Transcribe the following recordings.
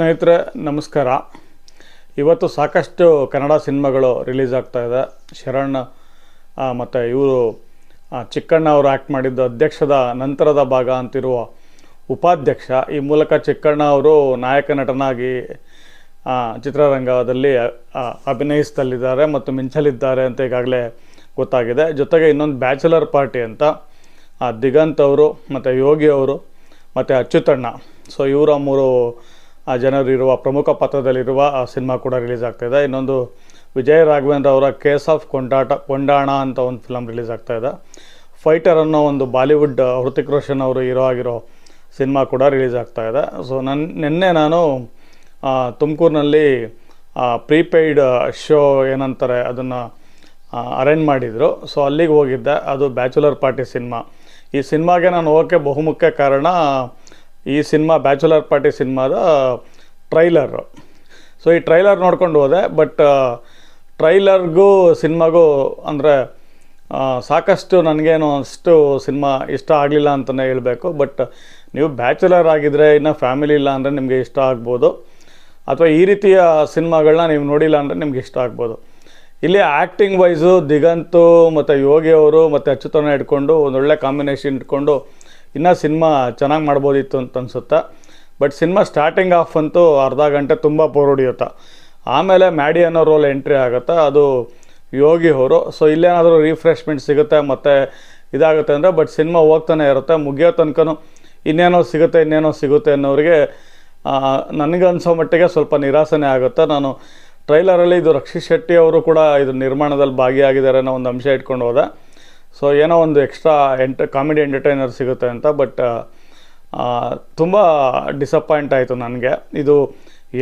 ಸ್ನೇಹಿತರೆ, ನಮಸ್ಕಾರ. ಇವತ್ತು ಸಾಕಷ್ಟು ಕನ್ನಡ ಸಿನಿಮಾಗಳು ರಿಲೀಸ್ ಆಗ್ತಾ ಇದೆ. ಶರಣ್ ಮತ್ತು ಇವರು ಚಿಕ್ಕಣ್ಣ ಅವರು ಆ್ಯಕ್ಟ್ ಮಾಡಿದ್ದ ಅಧ್ಯಕ್ಷದ ನಂತರದ ಭಾಗ ಅಂತಿರುವ ಉಪಾಧ್ಯಕ್ಷ. ಈ ಮೂಲಕ ಚಿಕ್ಕಣ್ಣ ಅವರು ನಾಯಕ ನಟನಾಗಿ ಚಿತ್ರರಂಗದಲ್ಲಿ ಅಭಿನಯಿಸ್ತಲಿದ್ದಾರೆ ಮತ್ತು ಮಿಂಚಲಿದ್ದಾರೆ ಅಂತ ಈಗಾಗಲೇ ಗೊತ್ತಾಗಿದೆ. ಜೊತೆಗೆ ಇನ್ನೊಂದು ಬ್ಯಾಚುಲರ್ ಪಾರ್ಟಿ ಅಂತ ದಿಗಂತ್ ಅವರು, ಮತ್ತು ಯೋಗಿ ಅವರು, ಮತ್ತು ಅಚ್ಯುತಣ್ಣ ಸೊ, ಇವರ ಮೂರು ಆ, ಜನರು ಇರುವ ಪ್ರಮುಖ ಪಾತ್ರದಲ್ಲಿರುವ ಆ ಸಿನಿಮಾ ಕೂಡ ರಿಲೀಸ್ ಆಗ್ತಾಯಿದೆ ಇನ್ನೊಂದು ವಿಜಯ್ ರಾಘವೇಂದ್ರ ಅವರ ಕೇಸ್ ಆಫ್ ಕೊಂಡಾಟ ಕೊಂಡಾಣ ಅಂತ ಒಂದು ಫಿಲಮ್ ರಿಲೀಸ್ ಆಗ್ತಾ ಇದೆ. ಫೈಟರ್ ಅನ್ನೋ ಒಂದು ಬಾಲಿವುಡ್ ಹೃತಿಕ್ ರೋಷನ್ ಅವರು ಹೀರೋ ಆಗಿರೋ ಸಿನಿಮಾ ಕೂಡ ರಿಲೀಸ್ ಆಗ್ತಾ ಇದೆ. ಸೊ ನನ್ನ ನಿನ್ನೆ ನಾನು ತುಮಕೂರಿನಲ್ಲಿ ಪ್ರೀಪೇಯ್ಡ್ ಶೋ ಏನಂತಾರೆ ಅದನ್ನು ಅರೇಂಜ್ ಮಾಡಿದರು. ಸೊ ಅಲ್ಲಿಗೆ ಹೋಗಿದ್ದೆ. ಅದು ಬ್ಯಾಚುಲರ್ ಪಾರ್ಟಿ ಸಿನಿಮಾ. ಈ ಸಿನಿಮಾಗೆ ನಾನು ಹೋಗೋಕ್ಕೆ ಬಹುಮುಖ್ಯ ಕಾರಣ ಈ ಸಿನಿಮಾ, ಬ್ಯಾಚುಲರ್ ಪಾರ್ಟಿ ಸಿನಿಮಾದ ಟ್ರೈಲರು. ಸೊ ಈ ಟ್ರೈಲರ್ ನೋಡ್ಕೊಂಡು ಹೋದೆ ಬಟ್ ಟ್ರೈಲರ್ಗೂ ಸಿನಿಮಾಗೂ ಅಂದರೆ ಸಾಕಷ್ಟು ನನಗೇನು ಅಷ್ಟು ಸಿನಿಮಾ ಇಷ್ಟ ಆಗಲಿಲ್ಲ ಅಂತಲೇ ಹೇಳಬೇಕು. ಬಟ್ ನೀವು ಬ್ಯಾಚುಲರ್ ಆಗಿದ್ದರೆ ಇನ್ನು ಫ್ಯಾಮಿಲಿ ಇಲ್ಲ ಅಂದರೆ ನಿಮಗೆ ಇಷ್ಟ ಆಗ್ಬೋದು. ಅಥವಾ ಈ ರೀತಿಯ ಸಿನಿಮಾಗಳನ್ನ ನೀವು ನೋಡಿಲ್ಲ ಅಂದರೆ ನಿಮ್ಗೆ ಇಷ್ಟ ಆಗ್ಬೋದು. ಇಲ್ಲಿ ಆ್ಯಕ್ಟಿಂಗ್ ವೈಸು ದಿಗಂತು ಮತ್ತು ಯೋಗಿ ಅವರು ಮತ್ತು ಅಚ್ಚುತನ ಇಟ್ಕೊಂಡು ಒಂದೊಳ್ಳೆ ಕಾಂಬಿನೇಷನ್ ಇಟ್ಕೊಂಡು ಇನ್ನೂ ಸಿನಿಮಾ ಚೆನ್ನಾಗಿ ಮಾಡ್ಬೋದಿತ್ತು ಅಂತ ಅನ್ಸುತ್ತೆ? ಬಟ್ ಸಿನಿಮಾ ಸ್ಟಾರ್ಟಿಂಗ್ ಆಫ್ ಅಂತೂ ಅರ್ಧ ಗಂಟೆ ತುಂಬ ಪೋರ್ ಹೊಡಿಯುತ್ತೆ? ಆಮೇಲೆ ಮ್ಯಾಡಿ ಅನ್ನೋ ರೋಲ್ ಎಂಟ್ರಿ ಆಗುತ್ತೆ? ಅದು ಯೋಗಿ ಅವರು. ಸೊ ಇಲ್ಲೇನಾದರೂ ರಿಫ್ರೆಶ್ಮೆಂಟ್ ಸಿಗುತ್ತೆ ಮತ್ತು ಇದಾಗುತ್ತೆ ಅಂದರೆ ಬಟ್ ಸಿನಿಮಾ ಹೋಗ್ತಾನೆ ಇರುತ್ತೆ. ಮುಗಿಯೋ ತನಕನೂ ಇನ್ನೇನೋ ಸಿಗುತ್ತೆ ಇನ್ನೇನೋ ಸಿಗುತ್ತೆ ಅನ್ನೋರಿಗೆ ನನಗನ್ಸೋ ಮಟ್ಟಿಗೆ ಸ್ವಲ್ಪ ನಿರಾಸನೆ ಆಗುತ್ತೆ? ನಾನು ಟ್ರೈಲರಲ್ಲಿ ಇದು ರಕ್ಷಿತ್ ಶೆಟ್ಟಿ ಅವರು ಕೂಡ ಇದು ನಿರ್ಮಾಣದಲ್ಲಿ ಭಾಗಿಯಾಗಿದ್ದಾರೆ ಅನ್ನೋ ಒಂದು ಅಂಶ ಇಟ್ಕೊಂಡು ಹೋದೆ. ಸೊ ಏನೋ ಒಂದು ಎಕ್ಸ್ಟ್ರಾ ಎಂಟ ಕಾಮಿಡಿ ಎಂಟರ್ಟೈನರ್ ಸಿಗುತ್ತೆ ಅಂತ ಬಟ್ ತುಂಬ ಡಿಸಪಾಯಿಂಟ್ ಆಯಿತು ನನಗೆ. ಇದು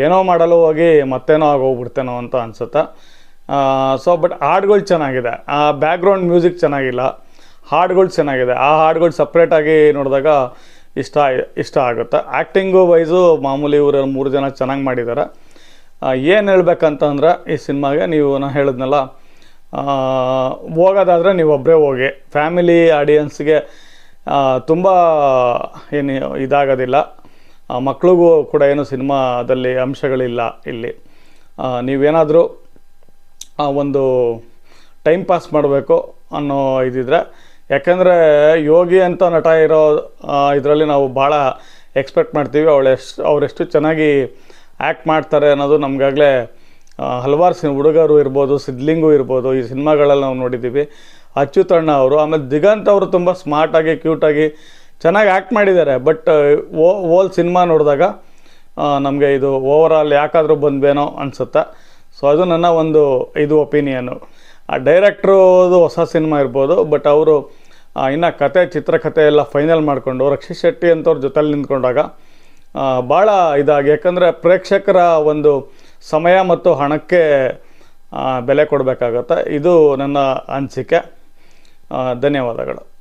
ಏನೋ ಮಾಡಲು ಹೋಗಿ ಮತ್ತೇನೋ ಆಗೋಗ್ಬಿಡ್ತೇನೋ ಅಂತ ಅನಿಸುತ್ತೆ. ಸೊ ಬಟ್ ಹಾಡುಗಳು ಚೆನ್ನಾಗಿದೆ. ಆ ಬ್ಯಾಕ್ಗ್ರೌಂಡ್ ಮ್ಯೂಸಿಕ್ ಚೆನ್ನಾಗಿಲ್ಲ. ಹಾಡುಗಳು ಚೆನ್ನಾಗಿದೆ. ಆ ಹಾಡುಗಳು ಸಪ್ರೇಟಾಗಿ ನೋಡಿದಾಗ ಇಷ್ಟ ಇಷ್ಟ ಆಗುತ್ತೆ. ಆ್ಯಕ್ಟಿಂಗು ವೈಸು ಮಾಮೂಲಿ ಇವರು ಮೂರು ಜನ ಚೆನ್ನಾಗಿ ಮಾಡಿದ್ದಾರೆ ಏನು ಹೇಳ್ಬೇಕಂತಂದ್ರೆ, ಈ ಸಿನಿಮಾಗೆ ನೀವು ನಾನು ಹೇಳಿದ್ನಲ್ಲ ಹೋಗೋದಾದರೆ ನೀವು ಒಬ್ಬರೇ ಹೋಗಿ ಫ್ಯಾಮಿಲಿ ಆಡಿಯನ್ಸ್ಗೆ ತುಂಬ ಏನು ಇದಾಗೋದಿಲ್ಲ. ಮಕ್ಕಳಿಗೂ ಕೂಡ ಏನು ಸಿನಿಮಾದಲ್ಲಿ ಅಂಶಗಳಿಲ್ಲ ಇಲ್ಲಿ. ನೀವೇನಾದರೂ ಒಂದು ಟೈಮ್ ಪಾಸ್ ಮಾಡಬೇಕು ಅನ್ನೋ ಇದಿದ್ರೆ, ಯಾಕೆಂದರೆ ಯೋಗಿ ಅಂತ ನಟ ಇರೋ ಇದರಲ್ಲಿ ನಾವು ಭಾಳ ಎಕ್ಸ್ಪೆಕ್ಟ್ ಮಾಡ್ತೀವಿ. ಅವಳೆಷ್ಟು ಅವರೆಷ್ಟು ಚೆನ್ನಾಗಿ ಆ್ಯಕ್ಟ್ ಮಾಡ್ತಾರೆ ಅನ್ನೋದು ನಮಗಾಗಲೇ ಹಲವಾರು ಸಿ ಹುಡುಗರು ಇರ್ಬೋದು ಸಿದ್ಲಿಂಗು ಇರ್ಬೋದು, ಈ ಸಿನಿಮಾಗಳಲ್ಲಿ ನಾವು ನೋಡಿದ್ದೀವಿ. ಅಚ್ಯುತಣ್ಣ ಅವರು, ಆಮೇಲೆ ದಿಗಂತ್ ಅವರು ತುಂಬ ಸ್ಮಾರ್ಟಾಗಿ ಕ್ಯೂಟಾಗಿ ಚೆನ್ನಾಗಿ ಆ್ಯಕ್ಟ್ ಮಾಡಿದ್ದಾರೆ. ಬಟ್ ಓ, ಓಲ್ ಸಿನಿಮಾ ನೋಡಿದಾಗ ನಮಗೆ ಇದು ಓವರ್ ಯಾಕಾದರೂ ಬಂದ್ವೇನೋ ಅನಿಸುತ್ತೆ. ಸೊ ಅದು ನನ್ನ ಒಂದು ಇದು ಒಪಿನಿಯನ್ನು ಆ ಡೈರೆಕ್ಟ್ರದು ಹೊಸ ಸಿನಿಮಾ ಇರ್ಬೋದು ಬಟ್ ಅವರು ಇನ್ನು ಕತೆ ಚಿತ್ರಕಥೆ ಎಲ್ಲ ಫೈನಲ್ ಮಾಡಿಕೊಂಡು ರಕ್ಷಿತ್ ಶೆಟ್ಟಿ ಅಂತವ್ರ ಜೊತೆಲಿ ನಿಂತ್ಕೊಂಡಾಗ ಭಾಳ ಇದಾಗಿ, ಯಾಕಂದರೆ ಪ್ರೇಕ್ಷಕರ ಒಂದು ಸಮಯ ಮತ್ತು ಹಣಕ್ಕೆ ಬೆಲೆ ಕೊಡಬೇಕಾಗತ್ತೆ. ಇದು ನನ್ನ ಅನಿಸಿಕೆ. ಧನ್ಯವಾದಗಳು.